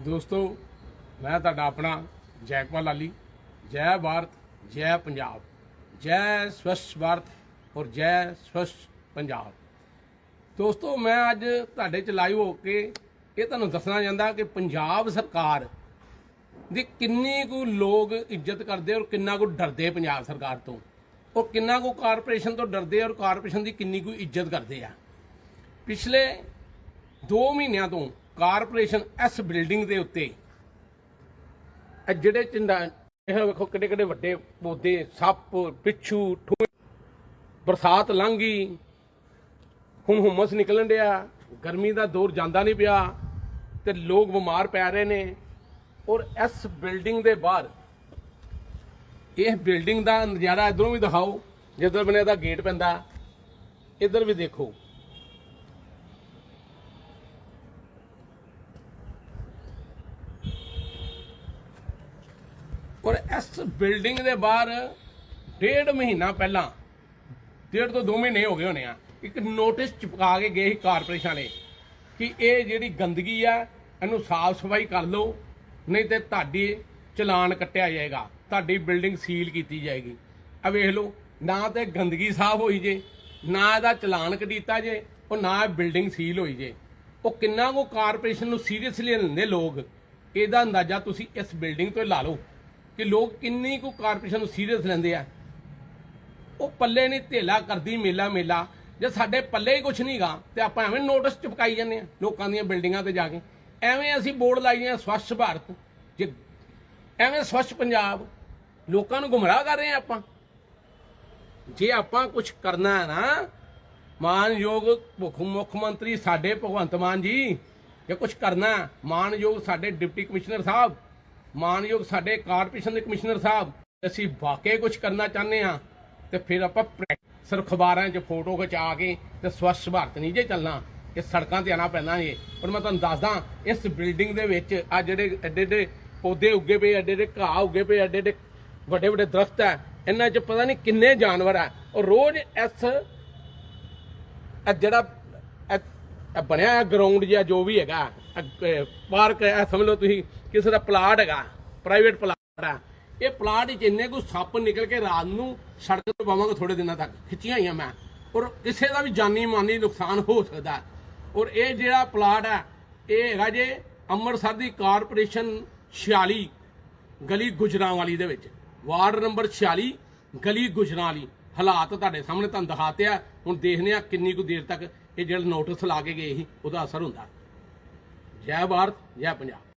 ਦੋਸਤੋ, ਮੈਂ ਤੁਹਾਡਾ ਆਪਣਾ ਜੈਕਪਾਲ ਲਾਲੀ। ਜੈ ਭਾਰਤ, ਜੈ ਪੰਜਾਬ। ਜੈ ਸਵੱਛ ਭਾਰਤ ਔਰ ਜੈ ਸਵੱਛ ਪੰਜਾਬ। ਦੋਸਤੋ, ਮੈਂ ਅੱਜ ਤੁਹਾਡੇ ਚ ਲਾਈਵ ਹੋ ਕੇ ਇਹ ਤੁਹਾਨੂੰ ਦੱਸਣਾ ਚਾਹੁੰਦਾ ਕਿ ਪੰਜਾਬ ਸਰਕਾਰ ਦੀ ਕਿੰਨੀ ਕੁ ਲੋਕ ਇੱਜ਼ਤ ਕਰਦੇ ਔਰ ਕਿੰਨਾ ਕੁ ਡਰਦੇ ਪੰਜਾਬ ਸਰਕਾਰ ਤੋਂ। ਔਰ ਕਿੰਨਾ ਕੁ ਕਾਰਪੋਰੇਸ਼ਨ ਤੋਂ ਡਰਦੇ ਔਰ ਕਾਰਪੋਰੇਸ਼ਨ ਦੀ ਕਿੰਨੀ ਕੁ ਇੱਜ਼ਤ ਕਰਦੇ ਆ। ਪਿਛਲੇ 2 ਮਹੀਨਿਆਂ ਤੋਂ ਕਾਰਪੋਰੇਸ਼ਨ ਇਸ ਬਿਲਡਿੰਗ ਦੇ ਉੱਤੇ। ਇਹ ਜਿਹੜੇ ਚਿੰਦਾ, ਇਹ ਵੇਖੋ ਕਿੱਡੇ ਕਿੱਡੇ ਵੱਡੇ ਪੌਦੇ, ਸੱਪ, ਪਿੱਛੂ ਠੂ ਬਰਸਾਤ ਲੰਘ ਗਈ। ਹੁਣ ਹੁਮਸ ਨਿਕਲਣ ਡਿਆ। ਗਰਮੀ ਦਾ ਦੌਰ ਜਾਂਦਾ ਨਹੀਂ ਪਿਆ ਤੇ ਲੋਕ ਬਿਮਾਰ ਪੈ ਰਹੇ ਨੇ। ਔਰ ਇਸ ਬਿਲਡਿੰਗ ਦੇ ਬਾਹਰ, ਇਹ ਬਿਲਡਿੰਗ ਦਾ ਨਜ਼ਾਰਾ ਇਧਰੋਂ ਵੀ ਦਿਖਾਓ। ਜਿੱਧਰ ਬਨੇ ਦਾ ਗੇਟ ਪੈਂਦਾ। ਇੱਧਰ ਵੀ ਦੇਖੋ। ਔਰ ਇਸ ਬਿਲਡਿੰਗ ਦੇ ਬਾਹਰ ਡੇਢ ਮਹੀਨਾ ਪਹਿਲਾਂ, ਡੇਢ ਤੋਂ 2 ਮਹੀਨੇ ਹੋ ਗਏ ਹੋਣੇ ਆ, ਇੱਕ ਨੋਟਿਸ ਚਿਪਕਾ ਕੇ ਗਏ ਸੀ ਕਾਰਪੋਰੇਸ਼ਨ ਵਾਲੇ ਕਿ ਇਹ ਜਿਹੜੀ ਗੰਦਗੀ ਆ, ਇਹਨੂੰ ਸਾਫ਼ ਸਫ਼ਾਈ ਕਰ ਲਓ, ਨਹੀਂ ਤੇ ਤੁਹਾਡੀ ਚਲਾਨ ਕੱਟਿਆ ਜਾਏਗਾ, ਤੁਹਾਡੀ ਬਿਲਡਿੰਗ ਸੀਲ ਕੀਤੀ ਜਾਏਗੀ। ਆ ਵੇਖ ਲਓ, ਨਾ ਤੇ ਗੰਦਗੀ ਸਾਫ਼ ਹੋਈ ਜੇ, ਨਾ ਇਹਦਾ ਚਲਾਨ ਕਟੀਤਾ ਜੇ, ਉਹ ਨਾ ਇਹ ਬਿਲਡਿੰਗ ਸੀਲ ਹੋਈ ਜੇ। ਉਹ ਕਿੰਨਾ ਕੋ ਕਾਰਪੋਰੇਸ਼ਨ ਨੂੰ ਸੀਰੀਅਸਲੀ ਲੈਂਦੇ ਲੋਕ, ਇਹਦਾ ਅੰਦਾਜ਼ਾ ਤੁਸੀਂ ਇਸ ਬਿਲਡਿੰਗ ਤੋਂ ਲਾ ਲਓ। ਕਿ ਲੋਕ ਕਿੰਨੀ ਕੁ ਕਾਰਪੋਰੇਸ਼ਨ ਨੂੰ ਸੀਰੀਅਸ ਲੈਂਦੇ ਆ। ਉਹ ਪੱਲੇ ਨਹੀਂ, ਧੇਲਾ ਕਰਦੀ, ਮੇਲਾ ਮੇਲਾ। ਜੇ ਸਾਡੇ ਪੱਲੇ ਹੀ ਕੁਝ ਨਹੀਂਗਾ ਤੇ ਆਪਾਂ ਐਵੇਂ ਨੋਟਿਸ ਚਿਪਕਾਈ ਜਾਂਦੇ ਆ ਲੋਕਾਂ ਦੀਆਂ ਬਿਲਡਿੰਗਾਂ ਤੇ ਜਾ ਕੇ। ਐਵੇਂ ਅਸੀਂ ਬੋਰਡ ਲਾਈ ਜਾਂਦੇ ਸਵੱਛ ਭਾਰਤ। ਜੇ ਐਵੇਂ ਸਵੱਛ ਪੰਜਾਬ, ਲੋਕਾਂ ਨੂੰ ਗੁੰਮਰਾਹ ਕਰ ਰਹੇ ਆ ਆਪਾਂ। ਜੇ ਆਪਾਂ ਕੁਝ ਕਰਨਾ ਹੈ ਨਾ, ਮਾਨਯੋਗ ਮੁੱਖ ਮੰਤਰੀ ਸਾਡੇ ਭਗਵੰਤ ਮਾਨ ਜੀ, ਜੇ ਕੁਝ ਕਰਨਾ ਮਾਨਯੋਗ ਸਾਡੇ ਡਿਪਟੀ ਕਮਿਸ਼ਨਰ ਸਾਹਿਬ ਮਾਨਯੋਗ ਸਾਡੇ ਕਾਰਪੋਰੇਸ਼ਨ ਦੇ ਕਮਿਸ਼ਨਰ ਸਾਹਿਬ, ਅਸੀਂ ਵਾਕਿਆ ਕੁਝ ਕਰਨਾ ਚਾਹੁੰਦੇ ਆ ਤੇ ਫਿਰ ਆਪਾਂ ਪ੍ਰੈਕ- ਸਿਰਫ ਅਖਬਾਰਾਂ 'ਚ ਫੋਟੋ ਖਿਚਾ ਕੇ ਤੇ ਸਵੱਛ ਭਾਰਤ ਨਹੀਂ ਜੇ ਚੱਲਣਾ, ਕਿ ਸੜਕਾਂ ਤੇ ਆਣਾ ਪੈਣਾ ਇਹ ਪਰ ਮੈਂ ਤੁਹਾਨੂੰ ਦੱਸਦਾ, ਇਸ ਬਿਲਡਿੰਗ ਦੇ ਵਿੱਚ ਆ ਜਿਹੜੇ ਐਡੇ ਐਡੇ ਪੌਦੇ ਉੱਗੇ ਪਏ ਐਡੇ ਐਡੇ ਘਾਹ ਉੱਗੇ ਪਏ ਐਡੇ ਐਡੇ ਵੱਡੇ ਵੱਡੇ ਦਰਖਤ ਆ, ਇਹਨਾਂ 'ਚ ਪਤਾ ਨਹੀਂ ਕਿੰਨੇ ਜਾਨਵਰ ਆ। ਔਰ ਰੋਜ਼ ਇਸ ਜਿਹੜਾ ਬਣਿਆ ਇਹ ਗਰਾਊਂਡ ਜਿਹਾ ਜੋ ਵੀ ਹੈਗਾ ਪਾਰਕ ਹੈ ਸਮਝ ਲਓ ਤੁਸੀਂ, ਕਿਸੇ ਦਾ ਪਲਾਟ ਹੈਗਾ ਪ੍ਰਾਈਵੇਟ ਪਲਾਟ ਆ ਇਹ ਪਲਾਟ ਵਿੱਚ ਇੰਨੇ ਕੋ ਸੱਪ ਨਿਕਲ ਕੇ ਰਾਤ ਨੂੰ ਸੜਕ ਤੇ ਪਾਵਾਂਗੇ ਥੋੜੇ ਦਿਨਾਂ ਤੱਕ, ਖਿੱਚੀਆਂ ਹੋਈਆਂ ਮੈਂ। ਔਰ ਕਿਸੇ ਦਾ ਵੀ ਜਾਨੀ ਮਾਨੀ ਨੁਕਸਾਨ ਹੋ ਸਕਦਾ ਔਰ ਇਹ ਜਿਹੜਾ ਪਲਾਟ ਹੈ, ਇਹ ਹੈਗਾ ਜੇ ਅੰਮ੍ਰਿਤਸਰ ਦੀ ਕਾਰਪੋਰੇਸ਼ਨ 46 ਗਲੀ ਗੁਜਰਾਂ ਵਾਲੀ ਦੇ ਵਿੱਚ। ਵਾਰਡ ਨੰਬਰ 46 ਗਲੀ ਗੁਜਰਾਂ ਵਾਲੀ ਹਾਲਾਤ ਤੁਹਾਡੇ ਸਾਹਮਣੇ ਤੁਹਾਨੂੰ ਦਿਖਾਤੇ ਆ। ਹੁਣ ਦੇਖਦੇ ਆ ਕਿੰਨੀ ਕੁ ਦੇਰ ਤੱਕ ਇਹ ਜਿਹੜਾ ਨੋਟਿਸ ਲਾ ਕੇ ਗਏ ਸੀ, ਉਹਦਾ ਅਸਰ ਹੁੰਦਾ। ਜੈ ਭਾਰਤ ਜੈ ਪੰਜਾਬ।